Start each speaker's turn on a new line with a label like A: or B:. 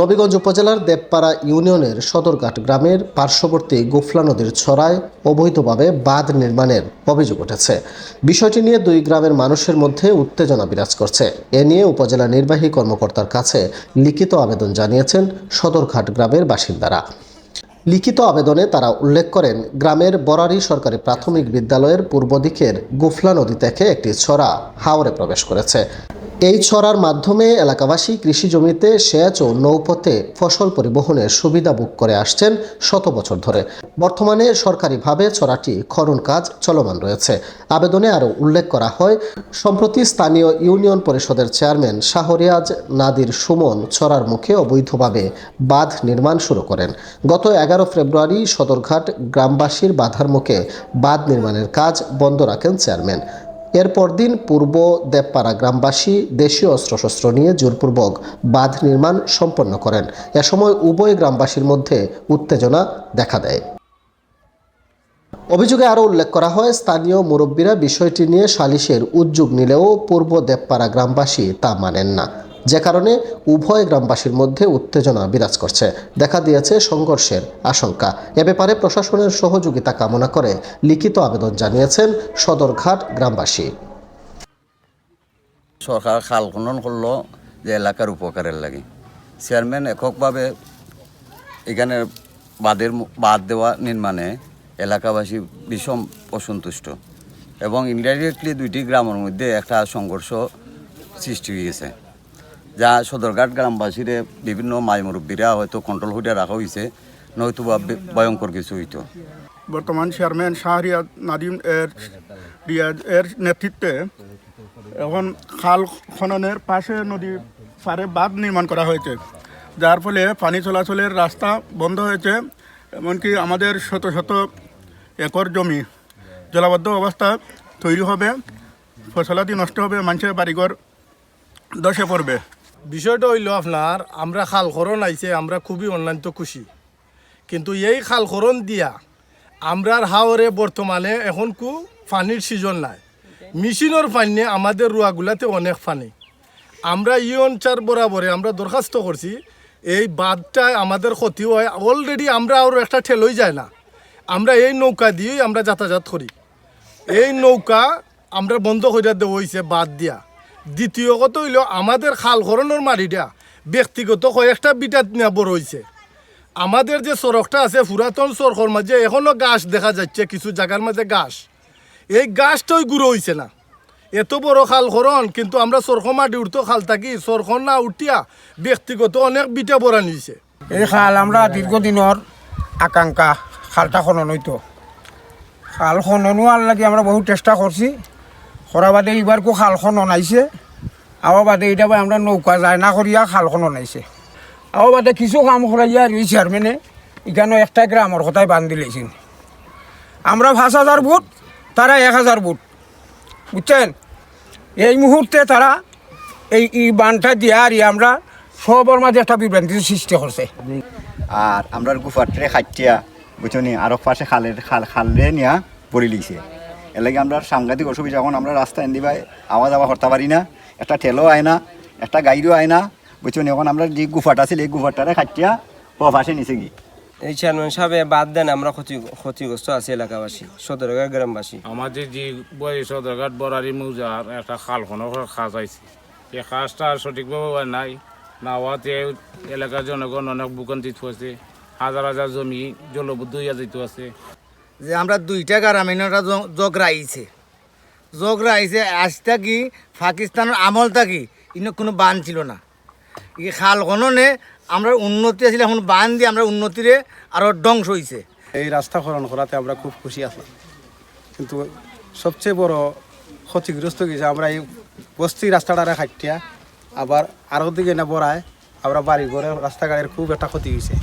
A: নবীগঞ্জ উপজেলার দেবপাড়া ইউনিয়নের সদরঘাট গ্রামের পার্শ্ববর্তী গোফলা নদীর ছড়ায় অবৈধভাবে বাঁধ নির্মাণের অভিযোগ উঠেছে। বিষয়টি নিয়ে দুই গ্রামের মানুষের মধ্যে উত্তেজনা বিরাজ করছে। এ নিয়ে উপজেলা নির্বাহী কর্মকর্তার কাছে লিখিত আবেদন জানিয়েছেন সদরঘাট গ্রামের বাসিন্দারা। লিখিত আবেদনে তারা উল্লেখ করেন, গ্রামের বরারি সরকারি প্রাথমিক বিদ্যালয়ের পূর্ব দিকের গুফলা নদী থেকে একটি ছড়া হাওরে প্রবেশ করেছে। এই ছড়ার মাধ্যমে এলাকাবাসী কৃষি জমিতে সেচ ও নৌপথে ফসল পরিবহনের সুবিধা বুক করে আসছেন শত বছর ধরে। বর্তমানে সরকারিভাবে ছড়াটি খনন কাজ চলমান রয়েছে। আবেদনে আরও উল্লেখ করা হয়, সম্প্রতি স্থানীয় ইউনিয়ন পরিষদের চেয়ারম্যান শাহরিয়াজ নাদির সুমন ছড়ার মুখে অবৈধভাবে বাঁধ নির্মাণ শুরু করেন। গত এগারো ফেব্রুয়ারি সদরঘাট গ্রামবাসীর বাধার মুখে বাঁধ নির্মাণের কাজ বন্ধ রাখেন চেয়ারম্যান। এরপর দিন পূর্ব দেবপাড়া গ্রামবাসী দেশীয় অস্ত্রশস্ত্র নিয়ে জোরপূর্বক বাঁধ নির্মাণ সম্পন্ন করেন। এ সময় উভয় গ্রামবাসীর মধ্যে উত্তেজনা দেখা দেয়। অভিযোগে আরও উল্লেখ করা হয়, স্থানীয় মুরব্বীরা বিষয়টি নিয়ে সালিশের উদ্যোগ নিলেও পূর্ব দেবপাড়া গ্রামবাসী তা মানেন না। যে কারণে উভয় গ্রামবাসীর মধ্যে উত্তেজনা বিরাজ করছে। দেখা দিয়েছে সংঘর্ষের আশঙ্কা। এ ব্যাপারে প্রশাসনের সহযোগিতা কামনা করে লিখিত আবেদন জানিয়েছেন সদরঘাট গ্রামবাসী।
B: সরকার খাল খনন করল যে এলাকার উপকারের লাগে। চেয়ারম্যান এককভাবে এখানে বাঁধের বাঁধ দেওয়া নির্মাণে এলাকাবাসী ভীষণ অসন্তুষ্ট এবং ইনডাইরেক্টলি দুইটি গ্রামের মধ্যে একটা সংঘর্ষ সৃষ্টি হয়েছে। যা সদরঘাট গ্রামবাসীরে বিভিন্ন মাই মুরব্বীরা হয়তো কন্ট্রোল হইয়া রাখা হয়েছে নয়তো বা ভয়ঙ্কর কিছু হইতো।
C: বর্তমান চেয়ারম্যান শাহরিয়াদ নাদিম এর, রিয়াজ এর নেতৃত্বে এখন খাল খননের পাশে নদী পারে বাঁধ নির্মাণ করা হয়েছে। যার ফলে পানি চলাচলের রাস্তা বন্ধ হয়েছে, এমনকি আমাদের শত শত একর জমি জলাবদ্ধ অবস্থা তৈরি হবে, ফসলাদি নষ্ট হবে, মানুষের বাড়িঘর দশে পড়বে।
D: বিষয়টা হইল আপনার, আমরা খালখরণ আইছে, আমরা খুবই অন্যান্য খুশি। কিন্তু এই খালখরণ দিয়া আমরার হাওরে বর্তমানে এখন কু পানির সিজন নাই। মেশিনের পানি আমাদের রুয়াগুলাতে অনেক পানি। আমরা ই অঞ্চল বরাবরে আমরা দরখাস্ত করছি, এই বাঁধটায় আমাদের ক্ষতি হয় অলরেডি আমরা আরও একটা ঠেলই যায় না। আমরা এই নৌকা দিয়েই আমরা যাতায়াত করি। এই নৌকা আমরা বন্ধ করে দেওয়া হয়েছে বাদ দিয়া। দ্বিতীয় কথা হইল, আমাদের খাল খরণের মারিটা ব্যক্তিগত কয়েকটা বিটাত বড় হয়েছে আমাদের যে সড়কটা আছে, পুরাতন সড়কের মাঝে এখনও গাছ দেখা যাচ্ছে, কিছু জায়গার মাঝে গাছ। এই গাছটাই গুঁড়ো হয়েছে না। এত বড় খাল খরণ, কিন্তু আমরা সরখ মাটি উঠতো, খাল থাকি সরখ না উঠিয়া ব্যক্তিগত অনেক বিটা বড়া নিয়েছে
E: এই খাল আমরা দীর্ঘদিনের আকাঙ্ক্ষা, খালটা খনন হইতো। খাল খননও আর লাগে আমরা বহুত চেষ্টা করছি। করা বাদে এইবার কো খাল খনন আইছে আবার বাদে এটা আমরা নৌকা যায় না করিয়া খাল খনন আইছে আবার বাদে কিছু কাম করাইয়া আর এই চেয়ারম্যানে এখানে একটা গ্রামের কথাই বান্ধি লেছেন আমরা পাঁচ হাজার বুট তারা এক হাজার বুট বুঝছেন এই মুহূর্তে তারা এই এই বানটা দিয়া আর আমরা সবর মাঝে একটা বিভ্রান্তির সৃষ্টি করছে
F: আর আমরা গুফাটরে খাটিয়া বুঝছনি আর পাশে খালের খাল, খালে নিয়া পড়ে লিছে। এর লাগে আমরা সাংঘাতিক অসুবিধা। এখন আমরা রাস্তা এনে দিবাই আওয়া যাওয়া করতে পারি না। একটা ঠেলো আয় না একটা গাড়িও আয় না। বুঝছনি এখন আমরা যে গুফাটা ছিল এই গুফাটারে খাটিয়া প পাশে নিছে কি
G: এই চেয়ারম্যান সাহেব বাদ দেন আমরা ক্ষতি ক্ষতিগ্রস্ত আছি এলাকাবাসী সদরগা গ্রামবাসী।
H: আমাদের যে বই সদরঘাট বরারি মৌজার একটা খাল খনন খাস আইছে। এই খাসটা আর সঠিকভাবে হয় নাই। না হওয়াতে এলাকার জনগণ অনেক ভোগান্তিত হয়েছে হাজার হাজার জমি জলবদ্ধ হইয়া যেতে আছে।
I: যে আমরা দুইটা গ্রামীণরা জগরা আইছে জগরা আইছে আজ থাকি পাকিস্তানের আমল থাকি, ইনো কোনো বান ছিল না। ই খাল খননে আমরা উন্নতি আছিল, এখন বান দিয়ে আমরা উন্নতিরে আরও ধ্বংস হয়েছে
J: এই রাস্তাকরণ করাতে আমরা খুব খুশি আছি কিন্তু সবচেয়ে বড় ক্ষতিগ্রস্ত গেছে আমরা এই বস্তি রাস্তাটা খাটিয়া, আবার আরও দিকে না বড়ায় আমরা বাড়ি ঘরে রাস্তাঘাটের খুব একটা ক্ষতি হয়েছে